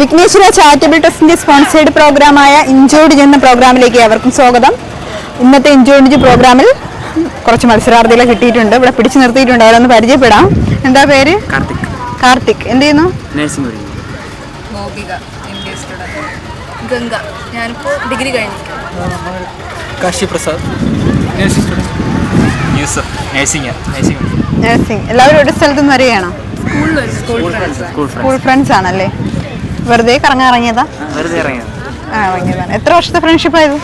Vighneshwara charitable ട്രസ്റ്റിന്റെ sponsored പ്രോഗ്രാമായ ഇഞ്ചോഡിജ് എന്ന പ്രോഗ്രാമിലേക്ക് ഏവർക്കും സ്വാഗതം. ഇന്നത്തെ ഇഞ്ചോഡിജ് പ്രോഗ്രാമിൽ കുറച്ച് മത്സരാർത്ഥികളെ കിട്ടിയിട്ടുണ്ട്. ഇവിടെ പിടിച്ചു നിർത്തിയിട്ടുണ്ട്. അവരൊന്ന് പരിചയപ്പെടാം. എന്താ പേര്? കാർത്തിക്. കാർത്തിക്. എന്ത് ചെയ്യുന്നു? നഴ്സിംഗ് ഗംഗ. ഞാനിപ്പോൾ ഡിഗ്രി കഴിഞ്ഞു Kashi Prasad. Yusuf. Nursing. Nursing nursing. എല്ലാവരും ഒരു സ്ഥലത്തുനിന്ന് വരികയാണോ? School friends school school friends ആണല്ലേ? വെറുതെ കറങ്ങാൻ ഇറങ്ങിയതാ വെറുതെ ഇറങ്ങിയത്. ആ ഇറങ്ങിയതാണ് എത്ര വർഷത്തെ ഫ്രണ്ട്ഷിപ്പ് ആയത്?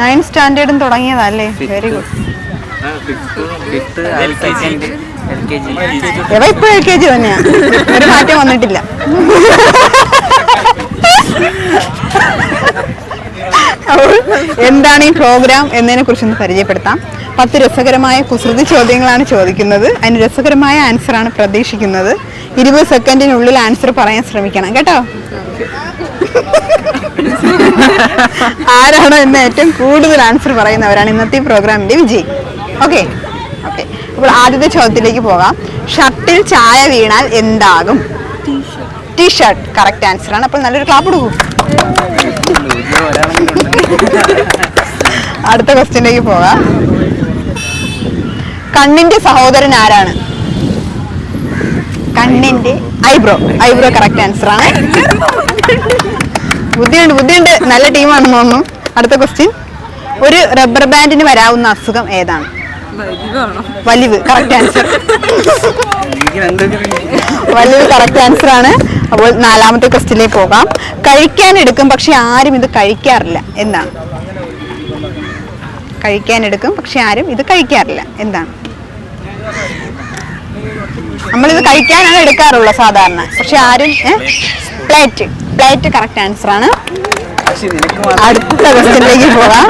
നയൻ സ്റ്റാൻഡേർഡും തുടങ്ങിയതാ അല്ലേ വെരി ഗുഡ് ഇവ ഇപ്പൊ എൽ കെ ജി തന്നെയാ. ഒരു മാറ്റം വന്നിട്ടില്ല. എന്താണ് ഈ പ്രോഗ്രാം എന്നതിനെ കുറിച്ചൊന്ന് പരിചയപ്പെടുത്താം. പത്ത് രസകരമായ കുസൃതി ചോദ്യങ്ങളാണ് ചോദിക്കുന്നത്. അതിന് രസകരമായ ആൻസറാണ് പ്രതീക്ഷിക്കുന്നത്. ഇരുപത് സെക്കൻഡിനുള്ളിൽ ആൻസർ പറയാൻ ശ്രമിക്കണം കേട്ടോ? ആരാണോ ഇന്ന് ഏറ്റവും കൂടുതൽ ആൻസർ പറയുന്നവരാണ് ഇന്നത്തെ പ്രോഗ്രാമിന്റെ വിജയി. ഓക്കെ ഓക്കെ അപ്പോൾ ആദ്യത്തെ ചോദ്യത്തിലേക്ക് പോകാം. ഷർട്ടിൽ ചായ വീണാൽ എന്താകും? ടീഷർട്ട് കറക്റ്റ് ആൻസർ ആണ്. അപ്പോൾ നല്ലൊരു ക്ലാപ്പ് കൊടുക്കും. അടുത്ത ക്വസ്റ്റ്യനിലേക്ക് പോകാം. കണ്ണിന്റെ സഹോദരൻ ആരാണ്? കണ്ണിന്റെ ഐബ്രോ. ഐബ്രോ കറക്റ്റ് ആൻസർ ആണ്. ബുദ്ധിയുണ്ട് ബുദ്ധിയുണ്ട്. നല്ല ടീമാണെന്ന് തോന്നുന്നു. അടുത്ത ക്വസ്റ്റ്യൻ ഒരു റബ്ബർ ബാൻഡിന് വരാവുന്ന അസുഖം ഏതാണ്? വലിവ് കറക്റ്റ് ആൻസർ വലിവ് കറക്റ്റ് ആൻസർ ആണ്. അപ്പോൾ നാലാമത്തെ ക്വസ്റ്റ്യനിലേക്ക് പോകാം. കഴിക്കാൻ എടുക്കും പക്ഷെ ആരും ഇത് കഴിക്കാറില്ല. എന്താണ്? കഴിക്കാൻ എടുക്കും പക്ഷെ ആരും ഇത് കഴിക്കാറില്ല. എന്താണ്? നമ്മളിത് കഴിക്കാനാണ് എടുക്കാറുള്ളത് സാധാരണ. പക്ഷെ ആരും പ്ലേറ്റ് പ്ലേറ്റ് കറക്റ്റ് ആൻസർ ആണ്. അടുത്ത ക്വസ്റ്റ്യനിലേക്ക് പോകാം.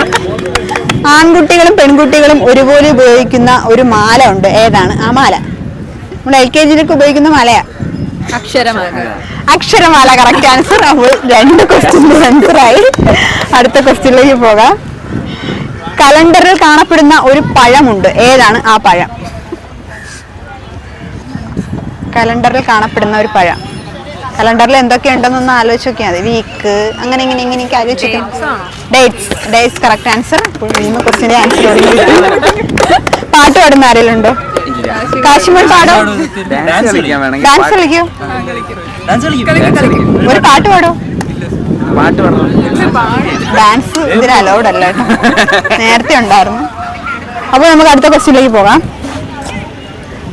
ആൺകുട്ടികളും പെൺകുട്ടികളും ഒരുപോലെ ഉപയോഗിക്കുന്ന ഒരു മാല ഉണ്ട്. ഏതാണ്? ആ മാല. നമ്മൾ എൽ കെ ജിയിലൊക്കെ ഉപയോഗിക്കുന്ന മാലയാ. അക്ഷരമാല. അക്ഷരമാല കറക്റ്റ് ആൻസർ അപ്പോൾ രണ്ട് ക്വസ്റ്റ്യന്റെ ആൻസർ ആയി. അടുത്ത ക്വസ്റ്റ്യനിലേക്ക് പോകാം. കലണ്ടറിൽ കാണപ്പെടുന്ന ഒരു പഴമുണ്ട്. ഏതാണ്? ആ പഴം. കലണ്ടറിൽ കാണപ്പെടുന്ന ഒരു പഴം. കലണ്ടറിൽ എന്തൊക്കെയുണ്ടെന്നൊന്ന് ആലോചിച്ച് നോക്കിയാൽ മതി. വീക്ക് അങ്ങനെ ഇങ്ങനെ ഇങ്ങനെയൊക്കെ ആലോചിച്ച് ഡേറ്റ്സ് ഡേറ്റ്സ് കറക്റ്റ് ആൻസർ മൂന്ന് ക്വസ്റ്റിന്റെ ആൻസർ പാട്ട് പാടുന്ന ആരെങ്കിലും ഉണ്ടോ കാശിമോൾ പാടോ ഡാൻസ് കളിക്കോ. ഒരു പാട്ട് പാടോ? പാട്ട് ഡാൻസ് ഇതിന് അലൗഡ് അല്ല കേട്ടോ. നേരത്തെ ഉണ്ടായിരുന്നു. അപ്പോൾ നമുക്ക് അടുത്ത ക്വസ്റ്റിനിലേക്ക് പോകാം.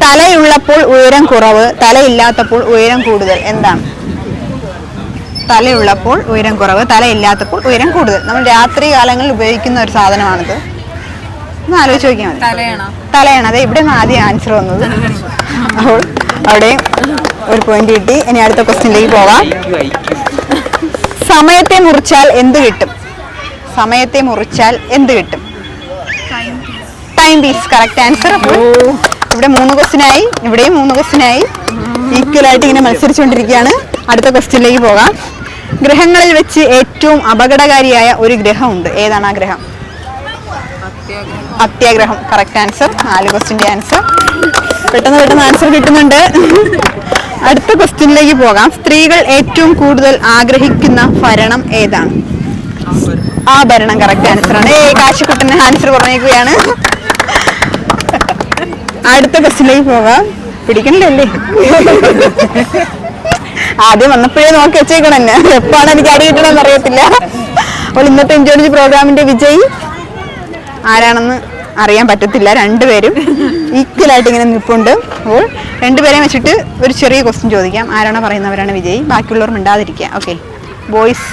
തലയുള്ളപ്പോൾ ഉയരം കുറവ് തലയില്ലാത്തപ്പോൾ ഉയരം കൂടുതൽ. എന്താണ്? തലയുള്ളപ്പോൾ ഉയരം കുറവ് തലയില്ലാത്തപ്പോൾ ഉയരം കൂടുതൽ. നമ്മൾ രാത്രി കാലങ്ങളിൽ ഉപയോഗിക്കുന്ന ഒരു സാധനമാണിത്. ഒന്ന് ആലോചിച്ച് നോക്കിയാൽ മതി. തലയാണോ. തലയാണ്. അതെ ഇവിടെ നിന്ന് ആദ്യം ആൻസർ വന്നത്. അപ്പോൾ അവിടെയും ഒരു പോയിന്റ് കിട്ടി. ഇനി അടുത്ത ക്വസ്റ്റ്യനിലേക്ക് പോവാം. സമയത്തെ മുറിച്ചാൽ എന്ത് കിട്ടും? സമയത്തെ മുറിച്ചാൽ എന്ത് കിട്ടും? ടൈം പീസ് കറക്റ്റ് ആൻസർ ഇവിടെ മൂന്ന് ക്വസ്റ്റിനായി ഇവിടെയും മൂന്ന് ഈക്വൽ ആയിട്ട് ഇങ്ങനെ മത്സരിച്ചുകൊണ്ടിരിക്കുകയാണ്. അടുത്ത ക്വസ്റ്റ്യനിലേക്ക് പോകാം. ഗ്രഹങ്ങളിൽ വെച്ച് ഏറ്റവും അപകടകാരിയായ ഒരു ഗ്രഹമുണ്ട്. ഏതാണ് ആ ഗ്രഹം? അത്യാഗ്രഹം. കറക്റ്റ് ആൻസർ നാല് ക്വസ്റ്റിന്റെ ആൻസർ പെട്ടെന്ന് പെട്ടെന്ന് ആൻസർ കിട്ടുന്നുണ്ട്. അടുത്ത ക്വസ്റ്റ്യനിലേക്ക് പോകാം. സ്ത്രീകൾ ഏറ്റവും കൂടുതൽ ആഗ്രഹിക്കുന്ന ഭരണം ഏതാണ്? ആഭരണം. ഭരണം കറക്റ്റ് ആൻസർ ആണ്. ഏ കാശിക്കുട്ടന് ആൻസർ പറഞ്ഞേക്കുകയാണ് അടുത്ത ബസ്സിലേക്ക് പോവാം പിടിക്കണ്ടല്ലേ ആദ്യം വന്നപ്പോഴേ നോക്കി വെച്ചേക്കണം എപ്പോഴാണ് എനിക്ക് അടി കിട്ടണമെന്ന് അറിയത്തില്ല. അപ്പോൾ ഇന്നത്തെ എൻജോയ് പ്രോഗ്രാമിന്റെ വിജയി ആരാണെന്ന് അറിയാൻ പറ്റത്തില്ല. രണ്ടുപേരും ഈക്വലായിട്ട് ഇങ്ങനെ നിൽപ്പുണ്ട്. അപ്പോൾ രണ്ടുപേരെയും വെച്ചിട്ട് ഒരു ചെറിയ ക്വസ്റ്റ്യൻ ചോദിക്കാം. ആരാണോ പറയുന്നവരാണ് വിജയി. ബാക്കിയുള്ളവർ മിണ്ടാതിരിക്കുക. ഓക്കെ ബോയ്സ്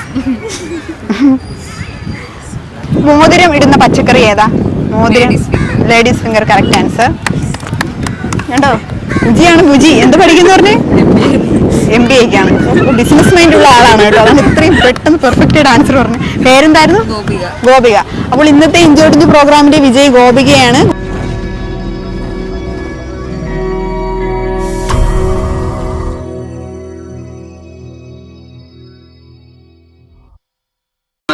മോതിരം ഇടുന്ന പച്ചക്കറി ഏതാ? മോതിരം. ലേഡീസ് ഫിംഗർ കറക്റ്റ് ആൻസർ കണ്ടോ? ബുജിയാണ് ബുജി എന്ത് പഠിക്കുന്നു പറഞ്ഞേ? എം ബി എക്കാണ് ബിസിനസ് മൈൻഡ് ഉള്ള ആളാണ് കേട്ടോ. അതാണ് ഇത്രയും പെട്ടെന്ന് പെർഫെക്റ്റ് ആൻസർ പറഞ്ഞു. പേരെന്തായിരുന്നു? ഗോപിക. ഗോപിക. അപ്പോൾ ഇന്നത്തെ ഇഞ്ചോടിഞ്ച് പ്രോഗ്രാമിന്റെ വിജയ് ഗോപികയാണ്.